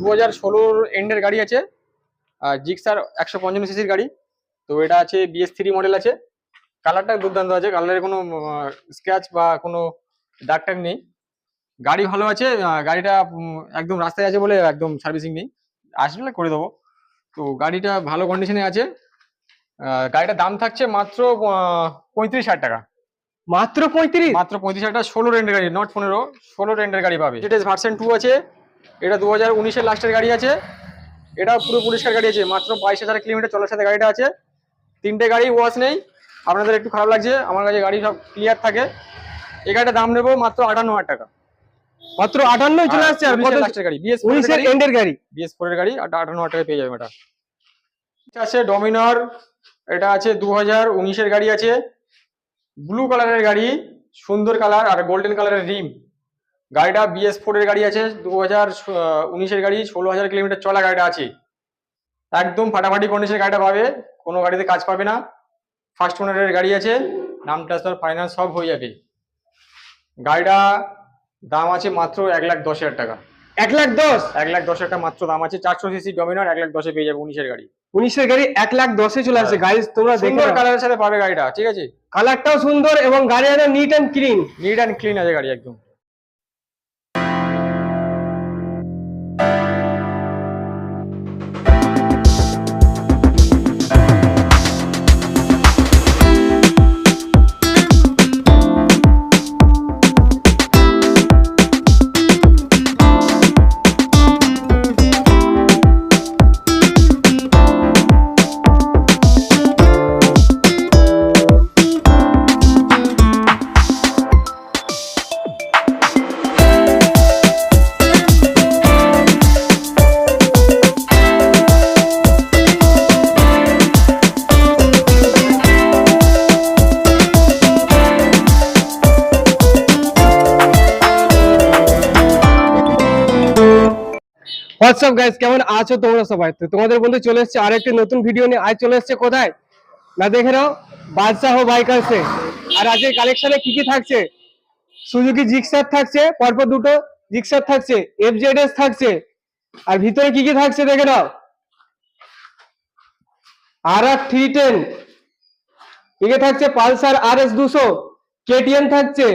দু হাজার ষোলোর এন্ডের গাড়ি আছে আর জিক্সার একশো পঞ্চান্ন সিসির গাড়ি। তো এটা আছে বিএস থ্রি মডেল আছে। কালারটা দুর্দান্ত আছে কালারের কোনো স্ক্র্যাচ বা কোনো দাগ টাগ নেই। গাড়ি ভালো আছে গাড়িটা একদম রাস্তায় আছে বলে একদম সার্ভিসিং নেই। আসলে করে দেবো। তো গাড়িটা ভালো কন্ডিশনে আছে। গাড়িটার দাম থাকছে মাত্র পঁয়ত্রিশ হাজার টাকা। মাত্র পঁয়ত্রিশ? মাত্র পঁয়ত্রিশ হাজার টাকা ষোলো রেন্টের গাড়ি নট পনেরো ষোলো রেন্টের গাড়ি পাবে। যেটা ভার্সন টু আছে। এটা দু হাজার উনিশের লাস্টের গাড়ি আছে। এটা পুরো পরিষ্কার গাড়ি আছে। মাত্র বাইশ হাজার কিলোমিটার চলার সাথে গাড়িটা আছে। তিনটে গাড়ি ওয়াশ নেই। আপনাদের একটু খারাপ লাগছে। আমার কাছে গাড়ি সব ক্লিয়ার থাকে। এই গাড়িটা দাম নেব মাত্র আটান্ন হাজার টাকা। মাত্র আটান্নই চলে আসছে আর কত? লাস্টের গাড়ি বিএস উনিশের এন্ডের গাড়ি। বিএস ফোরের গাড়ি আর আটান্ন হাজার টাকা পেয়ে যাবেন এটা এটা আছে ডমিনার এটা আছে দু হাজার উনিশের গাড়ি আছে। ব্লু কালারের গাড়ি সুন্দর কালার আর গোল্ডেন কালারের রিম গাড়িটা বিএস ফোরের গাড়ি আছে দু হাজার উনিশের গাড়ি ষোলো হাজার কিলোমিটার চলা গাড়িটা আছে। একদম ফাটাফাটি কন্ডিশনের গাড়িটা পাবে কোনো গাড়িতে কাজ পাবে না। ফার্স্ট ওনারের গাড়ি আছে নাম ট্রান্সফার ফাইন্যান্স সব হয়ে যাবে। গাড়িটা দাম আছে মাত্র এক লাখ দশ হাজার টাকা। এক লাখ দশ? এক লাখ দশ হাজার টাকা মাত্র দাম আছে চারশো সিসি ডমিনার এক লাখ দশে পেয়ে যাবে উনিশের গাড়ি। উনিশের গাড়ি এক লাখ দশে চলে আসছে। হ্যাঁ। গাড়ি তোমরা সুন্দর কালারের সাথে পাবে গাড়িটা ঠিক আছে? কালারটাও সুন্দর এবং গাড়ি neat and clean neat and clean আছে গাড়ি একদম। হোয়াটসঅ্যাপ গাইস কেমন আছো তোমরা সবাই? তো তোমাদের বন্ধু চলে এসেছে আরেকটি নতুন ভিডিও নিয়ে। আজ চলে এসেছে কোথায়? না, দেখে নাও। বাদশাহ বাইকার্সে। আর আজকের কালেকশনে কি কি থাকছে? সুজুকি জিক্সার থাকছে, পরপর দুটো জিক্সার থাকছে এফজেডএস থাকছে। আর ভিতরে কি কি থাকছে দেখে নাও। আর আর থ্রি টেন এদিকে থাকছে? পালসার আর এস দুশো। কেটিএম থাকছে।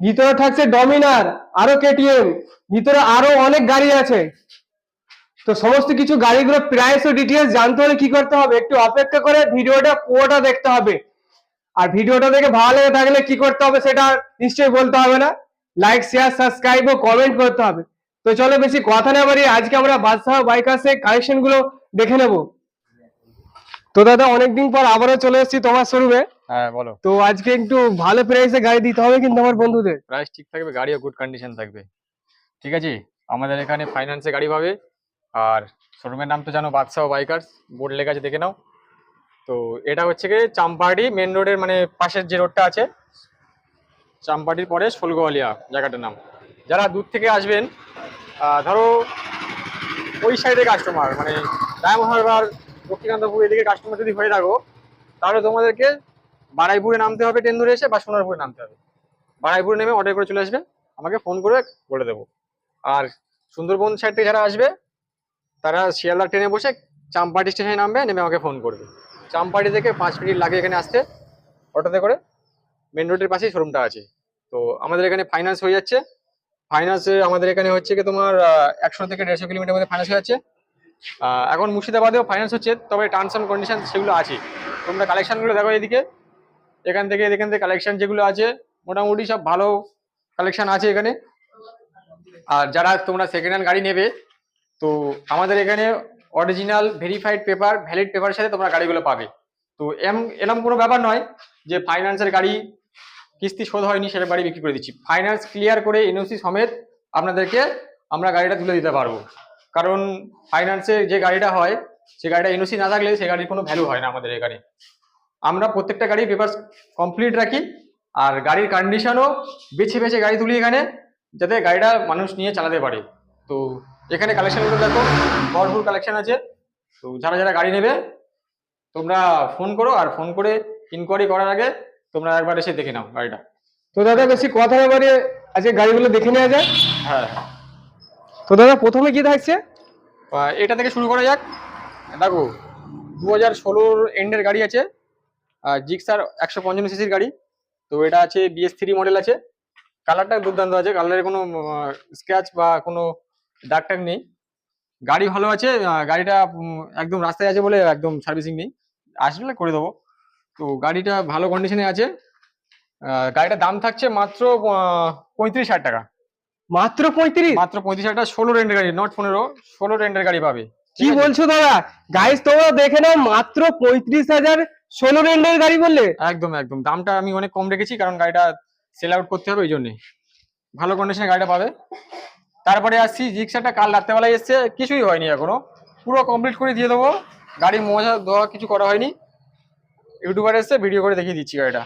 ভিতরে থাকছে ডমিনার, আরও কেটিএম ভিতরে আরও অনেক গাড়ি আছে। তো সমস্ত কিছু গাড়িগুলো প্রাইস ও ডিটেলস জানতে হলে কি করতে হবে? একটু অপেক্ষা করে ভিডিওটা পুরোটা দেখতে হবে। আর ভিডিওটা দেখে ভালো লেগে থাকলে কি করতে হবে সেটা নিশ্চয়ই বলতে হবে না। লাইক শেয়ার সাবস্ক্রাইব ও কমেন্ট করতে হবে। তো চলো বেশি কথা না বাড়ি আজকে আমরা বাদশাহ বাইকার্সের কালেকশনগুলো দেখে নেব। তো দাদা অনেকদিন পর আবারও চলে এসেছি তোমার শোরুমে হ্যাঁ বলো। তো আজকে একটু ভালো প্রাইসে গাড়ি দিতে হবে কিন্তু আমার বন্ধুদের। প্রাইস ঠিক থাকবে গাড়িও গুড কন্ডিশন থাকবে। ঠিক আছে? আমাদের এখানে ফাইন্যান্সে গাড়ি পাবে। আর শোরুমের নাম তো জানো বাদশাহ বাইকার্স বোর্ড লেখা আছে, দেখে নাও। তো এটা হচ্ছে কি চাম্পাহাটি মেন রোডের মানে পাশের যে রোডটা আছে চাম্পাহাটির পরে শোলগোয়ালিয়া জায়গাটার নাম। যারা দূর থেকে আসবেন ধরো ওই সাইডে কাস্টমার মানে ডায়মন্ড হারবার দক্ষিণান্তপুর এদিকে কাস্টমার যদি হয়ে থাকো, তাহলে তোমাদেরকে বারাইপুরে নামতে হবে ট্রেন ধরে এসে বা সোনারপুরে নামতে হবে। বারাইপুরে নেমে অর্ডার করে চলে আসবে আমাকে ফোন করে বলে দেবো। আর সুন্দরবন সাইড থেকে যারা আসবে তারা শিয়ালদা ট্রেনে বসে চাম্পাটি স্টেশনে নামবে, নেমে আমাকে ফোন করবে। চাম্পাটি থেকে পাঁচ মিনিট লাগে এখানে আসতে অটোতে করে মেন রোডের পাশেই শোরুমটা আছে। তো আমাদের এখানে ফাইন্যান্স হয়ে যাচ্ছে। ফাইন্যান্সে আমাদের এখানে হচ্ছে কি তোমার একশো থেকে দেড়শো কিলোমিটার মধ্যে ফাইন্যান্স হয়ে যাচ্ছে। এখন মুর্শিদাবাদেও ফাইন্যান্স হচ্ছে, তবে টার্মস অ্যান্ড কন্ডিশন সেগুলো আছে। তোমরা কালেকশানগুলো দেখো এদিকে। এখান থেকে এখান থেকে কালেকশান যেগুলো আছে, মোটামুটি সব ভালো কালেকশান আছে এখানে। আর যারা তোমরা সেকেন্ড হ্যান্ড গাড়ি নেবে তো আমাদের এখানে অরিজিনাল ভেরিফাইড পেপার ভ্যালিড পেপারের সাথে তোমরা গাড়িগুলো পাবে। তো এম এরকম কোনো ব্যাপার নয় যে ফাইন্যান্সের গাড়ি কিস্তি শোধ হয়নি সেটা গাড়ি বিক্রি করে দিচ্ছি। ফাইন্যান্স ক্লিয়ার করে এনওসি সমেত আপনাদেরকে আমরা গাড়িটা তুলে দিতে পারব। কারণ ফাইন্যান্সে যে গাড়িটা হয়, সে গাড়িটা এনওসি না থাকলে সে গাড়ির কোনো ভ্যালু হয় না আমাদের এখানে। আমরা প্রত্যেকটা গাড়ি পেপার কমপ্লিট রাখি আর গাড়ির কন্ডিশনও বেছে বেছে গাড়ি তুলি এখানে, যাতে গাড়িটা মানুষ নিয়ে চালাতে পারে। তো এখানে কালেকশনগুলো দেখো ভরপুর কালেকশন আছে। তো যারা যারা গাড়ি নেবে তোমরা ফোন করো আর ফোন করে ইনকোয়ারি করার আগে তোমরা একবার এসে দেখে নাও গাড়িটা। তো দাদা বেশি কথা না বাড়িয়ে আজকে গাড়িগুলো দেখে নেওয়া যায় হ্যাঁ। তো দাদা প্রথমে কি থাকছে? এটা থেকে শুরু করা যাক। দেখো দু হাজার ষোলোর এন্ডের গাড়ি আছে। জিক্সার একশো পঞ্চান্ন সিসির গাড়ি। তো এটা আছে বিএস থ্রি মডেল আছে। কালারটা দুর্দান্ত আছে। কালারের কোনো স্ক্র্যাচ বা কোনো দাগ টাগ নেই। গাড়ি ভালো আছে গাড়িটা একদম রাস্তায় আছে বলে একদম সার্ভিসিং নেই। আসলে করে দেবো। তো গাড়িটা ভালো কন্ডিশনে আছে। গাড়িটার দাম থাকছে মাত্র পঁয়ত্রিশ হাজার টাকা। মাত্র পঁয়ত্রিশ? মাত্র পঁয়ত্রিশ হাজার টাকা ষোলো রেন্টের গাড়ি নট পনেরো ষোলো রেন্টের গাড়ি পাবে। কি বলছো দাদা? গাইস তোমরা দেখে নাও মাত্র পঁয়ত্রিশ হাজার ষোলো রেন্টের গাড়ি বললে। একদম একদম। দামটা আমি অনেক কম রেখেছি কারণ গাড়িটা সেল আউট করতে হবে ওই জন্যে। ভালো কন্ডিশনে গাড়িটা পাবে। তারপরে আসছি, রিক্সাটা কাল রাত্রেবেলায় এসছে, কিছুই হয়নি এখনও। পুরো কমপ্লিট করে দিয়ে দেবো। গাড়ি মোজা দেওয়া কিছু করা হয়নি। ইউটিউবার এসে ভিডিও করে দেখিয়ে দিচ্ছি গাড়িটা।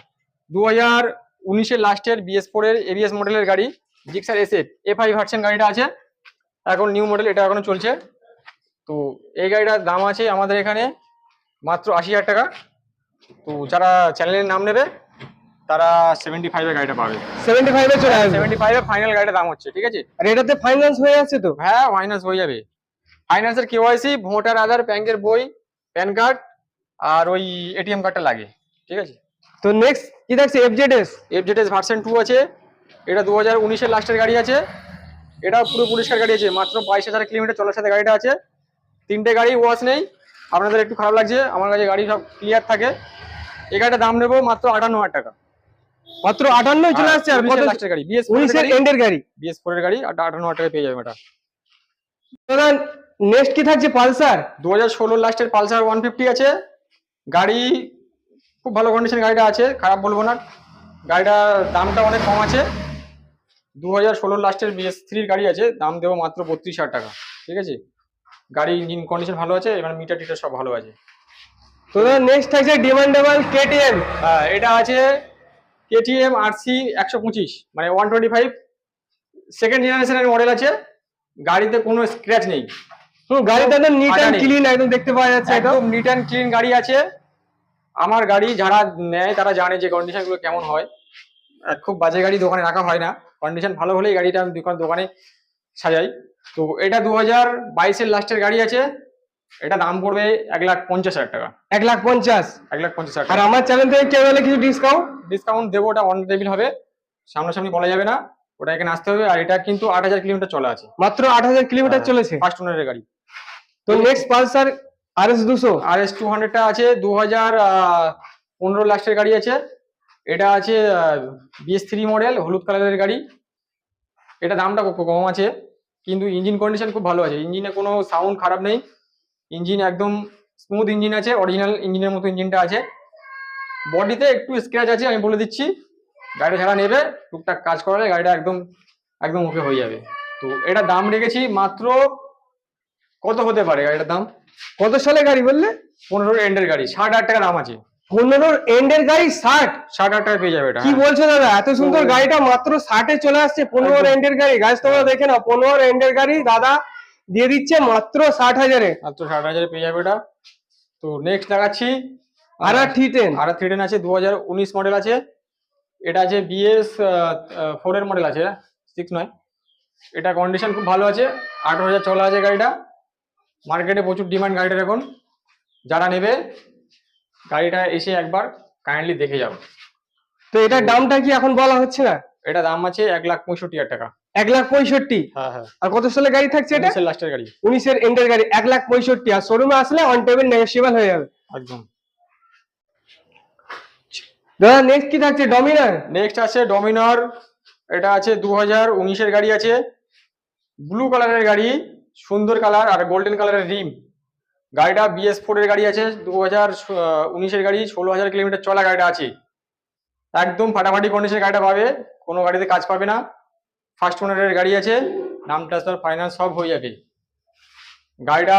দু হাজার উনিশের লাস্টের বিএস ফোরের এবিএস মডেলের গাড়ি Gixxer S F F I version গাড়িটা আছে। এখন নিউ মডেল এটা এখনও চলছে। তো এই গাড়িটার দাম আছে আমাদের এখানে মাত্র আশি হাজার টাকা। তো যারা চ্যানেলের নাম নেবে তারা সেভেন্টি ফাইভে গাড়িটা পাবে। সেভেন্টি ফাইভে চলে আসবে? সেভেন্টি ফাইভে ফাইনাল গাড়িটার দাম হচ্ছে ঠিক আছে? আর এটাতে ফাইন্যান্স হয়ে যাচ্ছে তো? হ্যাঁ ফাইন্যান্স হয়ে যাবে। ফাইন্যান্সের কেওয়াইসি ভোটার আধার ব্যাংকের বই প্যান কার্ড আর ওই এটিএম কার্ডটা লাগে ঠিক আছে? তো নেক্সট কি থাকছে এফজেডএস এফজেডএস ভার্সন টু আছে। এটা দু হাজার উনিশের লাস্টের গাড়ি আছে। এটা পুরো পরিষ্কার গাড়ি আছে মাত্র বাইশ হাজার কিলোমিটার চলার সাথে গাড়িটা আছে। তিনটে গাড়ি ওয়াশ নেই। আপনাদের একটু খারাপ লাগছে আমার কাছে গাড়ি সব ক্লিয়ার থাকে। এই গাড়িটার দাম নেব মাত্র আটান্ন হাজার টাকা। মাত্র আটান্ন চলে আসছে আর কত লাস্টের গাড়ি বিএস উনিশের এন্ডের গাড়ি। বিএস ফোরের গাড়ি আর আটান্ন হাজার পেয়ে যাবে এটা। দাদা নেক্সট কি থাকছে পালসার? দু হাজার ষোলোর লাস্টের পালসার ওয়ান ফিফটি আছে। গাড়ি খুব ভালো কন্ডিশন গাড়িটা আছে খারাপ বলব না। গাড়িটার দামটা অনেক কম আছে। দু হাজার ষোলোর লাস্টের বিএস থ্রির গাড়ি আছে দাম দেবো মাত্র বত্রিশ হাজার টাকা। ঠিক আছে? গাড়ি ইঞ্জিন কন্ডিশন ভালো আছে এবার মিটার টিটার সব ভালো আছে। তো নেক্সট থাকছে ডিমান্ডেবল কেটিএম হ্যাঁ এটা আছে কেটিএম আরসি একশো পঁচিশ মানে ওয়ান টোয়েন্টি ফাইভ সেকেন্ড জেনারেশনের মডেল আছে। গাড়িতে কোনো স্ক্র্যাচ নেই। হুম গাড়িটা একদম নিট অ্যান্ড। ক্লিন একদম দেখতে পাওয়া যাচ্ছে একদম। নিট অ্যান্ড ক্লিন গাড়ি আছে। আমার গাড়ি যারা নেয় তারা জানে যে কন্ডিশনগুলো কেমন হয়। খুব বাজে গাড়ি দোকানে রাখা হয় না। কন্ডিশন ভালো হলেই গাড়িটা আমি দোকান দোকানে সাজাই। তো এটা দু হাজার বাইশের লাস্টের গাড়ি আছে। এটা দাম পড়বে এক লাখ পঞ্চাশ হাজার টাকা। এক লাখ পঞ্চাশ? এক লাখ পঞ্চাশ হাজার আর আমার চ্যানেল থেকে কেউ হলে কিছু ডিসকাউন্ট ডিসকাউন্ট দেবো ওটা অন টেবিল হবে। সামনাসামনি বলা যাবে না। ওটা এখানে আসতে হবে আর এটা কিন্তু আট হাজার কিলোমিটার চলা আছে। মাত্র আট হাজার কিলোমিটার হ্যাঁ। চলেছে? ফার্স্ট ওনারের গাড়ি। তো নেক্সট পালসার আর এস দুশো? আর এস টু হান্ড্রেডটা আছে দু হাজার পনেরো লাস্টের গাড়ি আছে। এটা আছে বিএস থ্রি মডেল হলুদ কালারের গাড়ি। এটা দামটা কম আছে। কিন্তু ইঞ্জিন কন্ডিশন খুব ভালো আছে। ইঞ্জিনে কোনো সাউন্ড খারাপ নেই। ইঞ্জিন একদম স্মুথ ইঞ্জিন আছে অরিজিনাল ইঞ্জিনের মতো ইঞ্জিনটা আছে। বডিতে একটু স্ক্র্যাচ আছে আমি বলে দিচ্ছি। গাড়ি ছাড়া নেবে টুকটাক কাজ করালে গাড়িটা একদম একদম ওকে হয়ে যাবে। তো এটা দাম রেখেছি মাত্র কত হতে পারে গাড়িটার দাম? কত সালে গাড়ি বললে? পনেরো এন্ডের গাড়ি ষাট হাজার টাকা দাম আছে। পনেরোর এন্ডের গাড়ি ষাট? ষাট হাজার টাকা পেয়ে যাবে এটা কি হ্যাঁ। বলছো দাদা? এত সুন্দর গাড়িটা মাত্র ষাটে চলে আসছে পনেরো এন্ডের গাড়ি। গাছ তোমরা দেখে নাও পনেরো এন্ডের গাড়ি দাদা দিয়ে দিচ্ছে মাত্র ষাট হাজারে। মাত্র ষাট হাজারে পেয়ে যাবে এটা তো নেক্সট দেখাচ্ছি। আর আর টি টেন আর থ্রি টেন আছে দু হাজার উনিশ মডেল আছে। এটা আছে বিএস ফোর এর মডেল আছে সিক্স নয়। এটা কন্ডিশন খুব ভালো আছে আঠারো হাজার চলা আছে গাড়িটা। মার্কেটে প্রচুর ডিমান্ড গাড়িটার এখন। যারা নেবে গাড়িটা এসে একবার কাইন্ডলি দেখে যাও তো এটার দামটা কি এখন বলা হচ্ছে না? এটা দাম আছে এক লাখ পঁয়ষট্টি হাজার টাকা। এক লাখ পঁয়ষট্টি। হ্যাঁ হ্যাঁ। আর কত সালে গাড়ি থাকছে এটা? লাস্টের গাড়ি। উনিশের এন্ডের গাড়ি এক লাখ পঁয়ষট্টি। আর শোরুমে আসলে অন টেবিল নেগোসিয়েবল হয়ে যাবে। একদম। দাদা নেক্সট কি থাকছে? ডমিনার নেক্সট আছে ডমিনার এটা আছে দু হাজার উনিশের গাড়ি আছে। ব্লু কালারের গাড়ি সুন্দর কালার আর গোল্ডেন কালারের রিম গাড়িটা বিএস ফোর এর গাড়ি আছে দু হাজার উনিশের গাড়ি ষোলো হাজার কিলোমিটার চলা গাড়িটা আছে। একদম ফাটাফাটি কন্ডিশনের গাড়িটা পাবে কোনো গাড়িতে কাজ পাবে না। ফার্স্ট ওনারের গাড়ি আছে নাম ট্রান্সফার ফাইন্যান্স সব হয়ে যাবে। গাড়িটা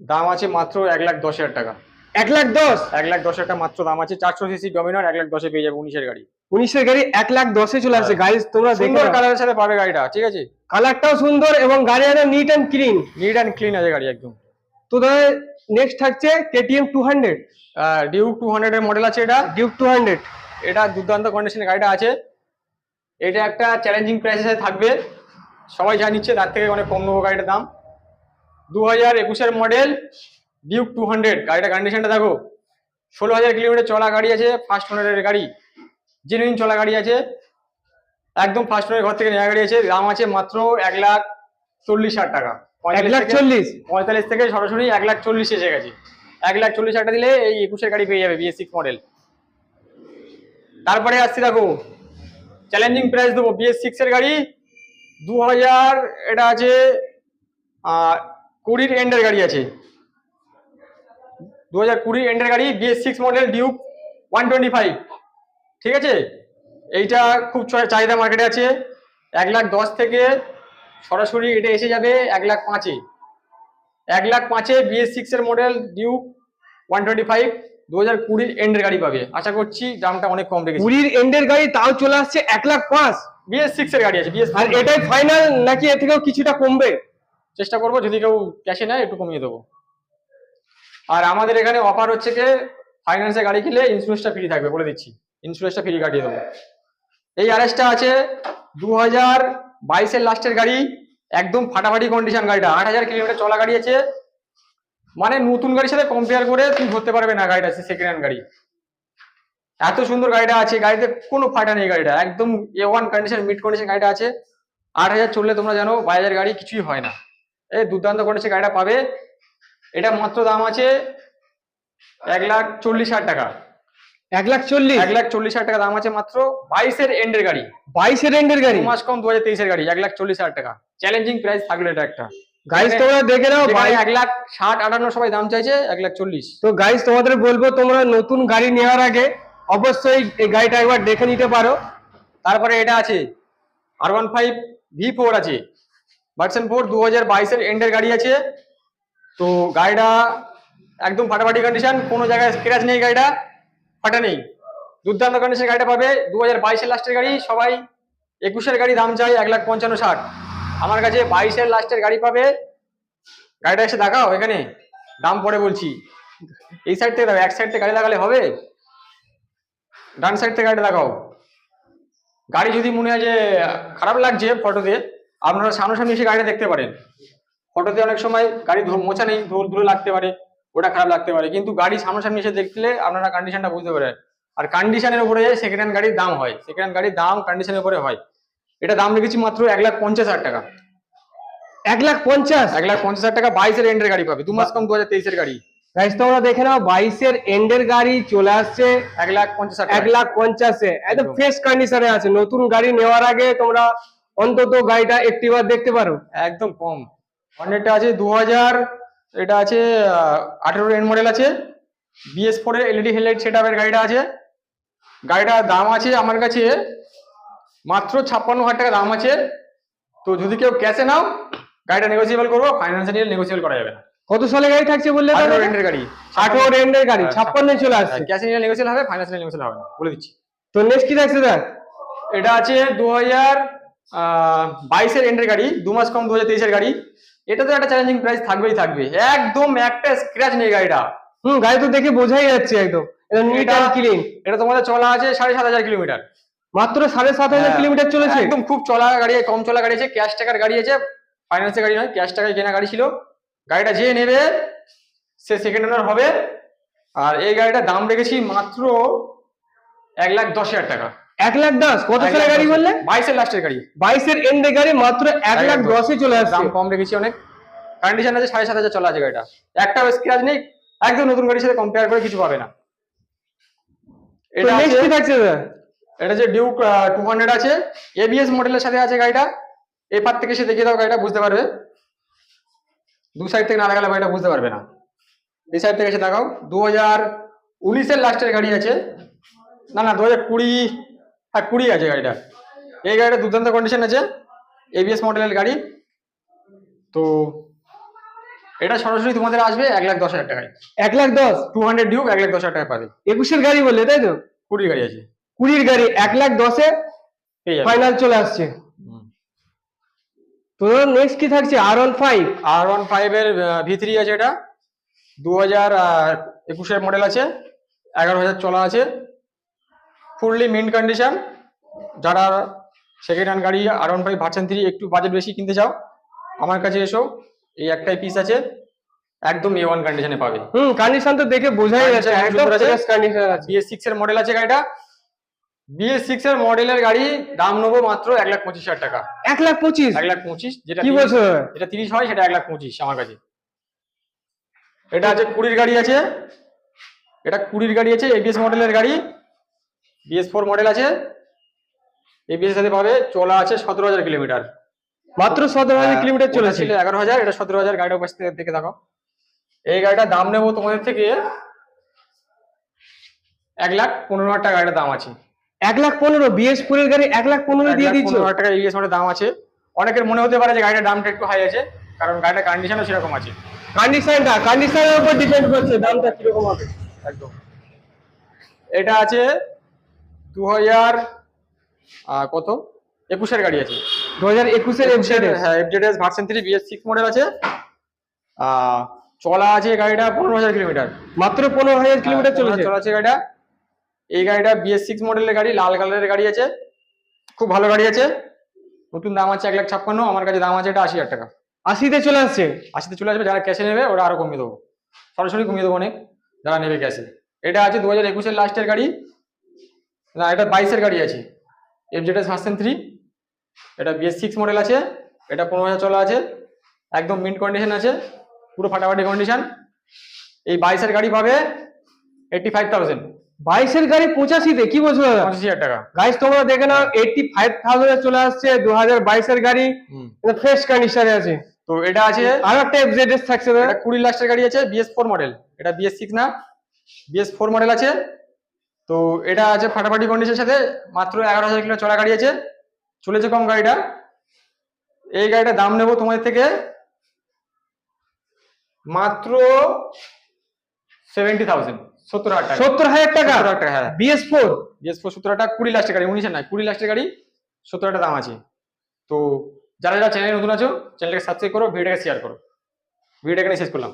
দাম আছে মাত্র এক লাখ দশ হাজার টাকা। এক লাখ দশ? এক লাখ দশ হাজার টাকা মাত্র দাম আছে চারশো সিসি ডমিনার এক লাখ দশে পেয়ে যাবে উনিশের গাড়ি। উনিশের গাড়ি এক লাখ দশে চলে আসছে গাড়ি তোমরা সুন্দর কালারের সাথে পাবে গাড়িটা ঠিক আছে? কালারটাও সুন্দর এবং গাড়ি একদম neat and clean neat and clean আছে গাড়ি একদম। তো দাদা নেক্সট থাকছে KTM two hundred Duke two hundred এর মডেল আছে এটা। ডিউক টু হান্ড্রেড এটা দুর্দান্ত কন্ডিশনের গাড়িটা আছে। এটা একটা চ্যালেঞ্জিং প্রাইসে থাকবে। সবাই যা নিচ্ছে তার থেকে অনেক কম নেব গাড়িটার দাম। দু হাজার একুশের মডেল ডিউক টু হান্ড্রেড গাড়িটা কন্ডিশনটা দেখো। ষোলো হাজার কিলোমিটার চলা গাড়ি আছে ফার্স্ট ওনারের গাড়ি। জেনুইন চলা গাড়ি আছে। একদম ফার্স্ট ওনারের ঘর থেকে নেওয়া গাড়ি আছে। দাম আছে মাত্র এক লাখ চল্লিশ হাজার টাকা। এক লাখ চল্লিশ? পঁয়তাল্লিশ থেকে সরাসরি এক লাখ চল্লিশ এসে গেছে। এক লাখ চল্লিশ হাজার টাকা দিলে এই একুশের গাড়ি পেয়ে যাবে বিএস সিক্স মডেল তারপরে আসছি দেখো। চ্যালেঞ্জিং প্রাইস দেবো বিএস সিক্স এর গাড়ি। দু হাজার এটা আছে কুড়ির এন্ডের গাড়ি আছে। দু হাজার কুড়ির এন্ডের গাড়ি BS six model Duke one twenty five ঠিক আছে? এইটা খুব চাহিদা মার্কেটে আছে। এক লাখ দশ থেকে সরাসরি এটা এসে যাবে এক লাখ পাঁচে। এক লাখ পাঁচে বিএস সিক্স এর model Duke one twenty five দু হাজার কুড়ির এন্ডের গাড়ি পাবে। আশা করছি দামটা অনেক কম রেখেছি। কুড়ির এন্ডের গাড়ি তাও চলে আসছে এক লাখ পাঁচ। বিএস সিক্স এর গাড়ি আছে বিএস আর এটাই ফাইনাল নাকি এর থেকেও কিছুটা কমবে? চেষ্টা করব যদি কেউ ক্যাশে নেয় একটু কমিয়ে দেবো। আর আমাদের এখানে অফার হচ্ছে কি ফাইন্যান্সে গাড়ি কিনলে ইন্স্যুরেন্সটা ফ্রি থাকবে বলে দিচ্ছি। ইন্স্যুরেন্সটা ফ্রি কাটিয়ে দেবো। এই আরএসটা আছে দু হাজার বাইশের লাস্টের গাড়ি একদম ফাটাফাটি কন্ডিশন গাড়িটা। আট হাজার কিলোমিটার চলা গাড়ি আছে মানে নতুন গাড়ির সাথে কম্পেয়ার করে তুমি ধরতে পারবে না গাড়িটা সেকেন্ড হ্যান্ড গাড়ি। এত সুন্দর গাড়িটা আছে গাড়িতে কোনো ফাটা নেই গাড়িটা। একদম A one condition mid condition গাড়িটা আছে। আট হাজার চললে তোমরা জানো বাজারের গাড়ি কিছুই হয় না। এই দুর্দান্ত কন্ডিশন গাড়িটা পাবে। এটা মাত্র দাম আছে এক লাখ চল্লিশ হাজার টাকা। এক লাখ চল্লিশ? এক লাখ চল্লিশ হাজার টাকা দাম আছে মাত্র বাইশের এন্ডের গাড়ি। বাইশের এন্ডের গাড়ি? মাস কম দু হাজার তেইশের গাড়ি এক লাখ চল্লিশ হাজার টাকা। চ্যালেঞ্জিং প্রাইস থাকল এটা একটা। গাইস তোমরা দেখে নাও বাইক এক লাখ ষাট আটান্ন সবাই দাম চাইছে এক লাখ চল্লিশ। তো গাইস তোমাদের বলব তোমরা নতুন গাড়ি নেওয়ার আগে অবশ্যই এই গাড়িটা একবার দেখে নিতে পারো। তারপরে এটা আছে R one five V four আছে ভার্সন ফোর দু হাজার বাইশের এন্ডের গাড়ি আছে। তো গাড়িটা একদম ফাটাফাটি কন্ডিশন কোনো জায়গায় স্ক্র্যাচ নেই গাড়িটা ফাটা নেই। দুর্দান্ত কন্ডিশন গাড়িটা পাবে দু হাজার বাইশের লাস্টের গাড়ি সবাই একুশের গাড়ি দাম চাই এক লাখ পঞ্চান্ন ষাট। আমার কাছে বাইশের লাস্টের গাড়ি পাবে। গাড়িটা এসে দেখাও, এখানে দাম পরে বলছি। এই সাইড থেকে এক সাইড থেকে গাড়ি লাগালে হবে? ডান সাইড থেকে গাড়িটা দেখাও গাড়ি যদি মনে হয় যে খারাপ লাগছে ফটোতে, আপনারা সামনাসামনি এসে গাড়িটা দেখতে পারেন। ফটোতে অনেক সময় গাড়ি মোছা নেই ধুলো ধুলো লাগতে পারে, ওটা খারাপ লাগতে পারে। কিন্তু গাড়ি সামনাসামনি এসে দেখলে আপনারা কন্ডিশনটা বুঝতে পারেন। আর কন্ডিশনের উপরে সেকেন্ড হ্যান্ড গাড়ির দাম হয়। সেকেন্ড হ্যান্ড গাড়ির দাম কন্ডিশনের উপরে হয়। এটা দাম রেখেছি মাত্র এক লাখ পঞ্চাশ হাজার টাকা। এক লাখ পঞ্চাশ? এক লাখ পঞ্চাশ হাজার টাকা বাইশের এন্ডের গাড়ি পাবে দু মাস কম দু হাজার তেইশের গাড়ি। গাইস তোমরা দেখে নাও বাইশের এন্ডের গাড়ি চলে আসছে এক লাখ পঞ্চাশ এক লাখ পঞ্চাশে। একদম। ফ্রেশ কন্ডিশনে আছে। নতুন গাড়ি নেওয়ার আগে তোমরা অন্তত গাড়িটা একটিবার দেখতে পারো। একদম কম। হর্নেটটা আছে দু হাজার এটা আছে আঠেরো এন মডেল আছে। BS four LED headlight set আপের গাড়িটা আছে। গাড়িটার দাম আছে আমার কাছে মাত্র ছাপ্পান্ন হাজার টাকা দাম আছে। তো যদি কেউ ক্যাশে নাও গাড়িটা নেগোসিয়েবল করব ফাইন্যান্সে নিয়ে নেগোসিয়েবল করা যাবে না। কত সালে গাড়ি থাকছে বললে আঠেরো রেন্টের গাড়ি। আঠারো রেন্ডের গাড়ি হ্যাঁ, ছাপ্পান্ন চলে আসছে। ক্যাশে নিলে নেগোসিয়েবল হবে ফাইন্যান্সে নিলে নেগোসিয়েবল হবে না বলে দিচ্ছি। তো নেক্সট কি থাকছে দেখ এটা আছে দু হাজার বাইশের এন্ডের গাড়ি দু মাস কম দু হাজার তেইশের গাড়ি। এটা তো একটা চ্যালেঞ্জিং প্রাইস থাকবেই থাকবে। একদম একটা স্ক্র্যাচ নেই গাড়িটা। হুম গাড়ি তো দেখে বোঝাই যাচ্ছে একদম। এটা নিট অ্যান্ড ক্লিন এটা তোমাদের চলা আছে সাড়ে সাত হাজার কিলোমিটার। মাত্র সাড়ে সাত হাজার হ্যাঁ, কিলোমিটার চলেছে। একদম খুব চলা গাড়ি কম চলা গাড়ি আছে। ক্যাশ টাকার গাড়ি আছে। ফাইন্যান্সের গাড়ি নয় ক্যাশ টাকায় কেনা গাড়ি ছিল। গাড়িটা যে নেবে সে সেকেন্ড ওনার হবে। আর এই গাড়িটার দাম রেখেছি মাত্র এক লাখ দশ হাজার টাকা। এক লাখ দশ কত এক সালে লাখ গাড়ি। বললে? বাইশের লাস্টের গাড়ি। বাইশের এন্ডের গাড়ি মাত্র এক লাখ দশে। চলে আসছে। দাম কম রেখেছি অনেক। কন্ডিশন আছে সাড়ে সাত হাজার চলা আছে গাড়িটা। একটা স্ক্র্যাচ নেই। একদম নতুন গাড়ির সাথে কম্পেয়ার করে কিছু পাবে না। এটা থাকছে এটা যে ডিউক টু হান্ড্রেড আছে। এবিএস মডেলের সাথে আছে গাড়িটা। এপার থেকে সে দেখিয়ে দাও গাড়িটা বুঝতে পারবে। দু সাইড থেকে না লাগালে গাড়িটা বুঝতে পারবে না। এই সাইড থেকে এসে দেখাও দু হাজার উনিশের লাস্টের গাড়ি আছে। না না দু হাজার কুড়ি হ্যাঁ কুড়ি আছে গাড়িটা। এই গাড়িটা দুর্দান্ত কন্ডিশন আছে। এবিএস মডেলের গাড়ি। তো এটা সরাসরি তোমাদের আসবে এক লাখ দশ হাজার টাকায়। এক লাখ দশ? টু হান্ড্রেড ডিউক এক লাখ দশ হাজার টাকা পাবে। একুশের গাড়ি বললে তাই তো? কুড়ি গাড়ি আছে। কুড়ির গাড়ি এক লাখ দশে ফাইনাল চলে আসছে। তো নেক্সট কি থাকছে? R one five R one ফাইভের ভি থ্রি আছে এটা। দু হাজার একুশের মডেল আছে। এগারো হাজার চলা আছে। ফুললি মিন্ট কন্ডিশন যারা সেকেন্ড হ্যান্ড গাড়ি R one five version three একটু বাজেট বেশি কিনতে চাও আমার কাছে এসো। এই একটাই পিস আছে। একদম এ ওয়ান কন্ডিশনে পাবে। হুম কন্ডিশন তো দেখে বোঝাই যাচ্ছে। Condition একদম ফ্রেশ কন্ডিশন আছে। বিএস সিক্স এর মডেল আছে গাড়িটা। বিএস সিক্স এর মডেলের গাড়ি দাম নেব মাত্র এক লাখ পঁচিশ হাজার টাকা। এক লাখ পঁচিশ? এক লাখ পঁচিশ যেটা কি বলছো যেটা তিরিশ হয় সেটা এক লাখ পঁচিশ আমার কাছে। এটা আছে কুড়ির গাড়ি আছে। এটা কুড়ির গাড়ি আছে এবিএস মডেলের গাড়ি। বিএস ফোর মডেল আছে। এবিএস সাথে পাবে চলা আছে সতেরো হাজার কিলোমিটার। মাত্র সতেরো হাজার কিলোমিটার ওটা চলেছে। ছিল এগারো হাজার এটা সতেরো হাজার গাড়িটা পাশ থেকে দেখে দেখো এই গাড়িটার দাম নেব তোমাদের থেকে এক লাখ পনেরো হাজার টাকা গাড়িটার দাম আছে। এক লাখ পনেরো বিএস ফোর এর গাড়ি এক লাখ পনেরো দিয়ে দিচ্ছে পনেরো টাকা ইএস দাম আছে। অনেকের মনে হতে পারে যে গাড়িটার দামটা একটু হাই আছে কারণ গাড়িটার কন্ডিশনও সেরকম আছে। কন্ডিশনটা কন্ডিশনের উপর ডিপেন্ড করছে দামটা কীরকম হবে? একদম। এটা আছে দু হাজার কত? একুশের গাড়ি আছে। দু হাজার একুশের এফজেড হ্যাঁ FZS version three BS six model আছে। চলা আছে গাড়িটা পনেরো হাজার কিলোমিটার। মাত্র পনেরো হাজার কিলোমিটার চলেছে। চলা আছে গাড়িটা। এই গাড়িটা বিএস সিক্স মডেলের গাড়ি লাল কালারের গাড়ি আছে। খুব ভালো গাড়ি আছে। নতুন দাম আছে এক লাখ ছাপ্পান্ন আমার কাছে দাম আছে এটা আশি হাজার টাকা। আশিতে চলে আসছে? আশিতে চলে আসবে যারা ক্যাশে নেবে ওরা আরও কমিয়ে দেবো। সরাসরি কমিয়ে দেবো অনেক যারা নেবে ক্যাশে এটা আছে দু হাজার একুশের লাস্টের গাড়ি। না এটা বাইশের গাড়ি আছে। এফজেডএস ভার্সন থ্রি এটা বিএস সিক্স মডেল আছে। এটা পনেরো হাজার চলা আছে। একদম মিন্ট কন্ডিশন আছে। পুরো ফাটাফাটি কন্ডিশন এই বাইশের গাড়ি পাবে এইটটি ফাইভ থাউজেন্ড বাইশের গাড়ি পঁচাশিতে কি বলছো দাদা? পঁচাশি হাজার টাকা। গাইস তোমরা দেখে নাও এইটটি ফাইভ থাউজেন্ড চলে আসছে দু হাজার বাইশের গাড়ি। ফ্রেশ কন্ডিশনে আছে। তো এটা আছে আর একটা এফজেডএস থাকছে দাদা। এটা কুড়ি লাস্টের গাড়ি আছে বিএস ফোর মডেল এটা বিএস সিক্স না বিএস ফোর মডেল আছে। তো এটা আছে ফাটাফাটি কন্ডিশনের সাথে মাত্র এগারো হাজার কিলো চলা গাড়ি আছে। চলেছে কম গাড়িটা। এই গাড়িটার দাম নেব তোমাদের থেকে মাত্র সেভেন্টি থাউজেন্ড সত্তর হাজার টাকা। সত্তর হাজার টাকা? হ্যাঁ। বিএস ফোর বিএস ফোর সত্তর টাকা কুড়ি গাড়ি নয় কুড়ি গাড়ি সত্তর টাকা দাম আছে। তো যারা যারা চ্যানেলে নতুন আছো চ্যানেলটাকে সাবস্ক্রাইব করো ভিডিওটাকে শেয়ার করো। ভিডিওটা এখানে শেষ করলাম।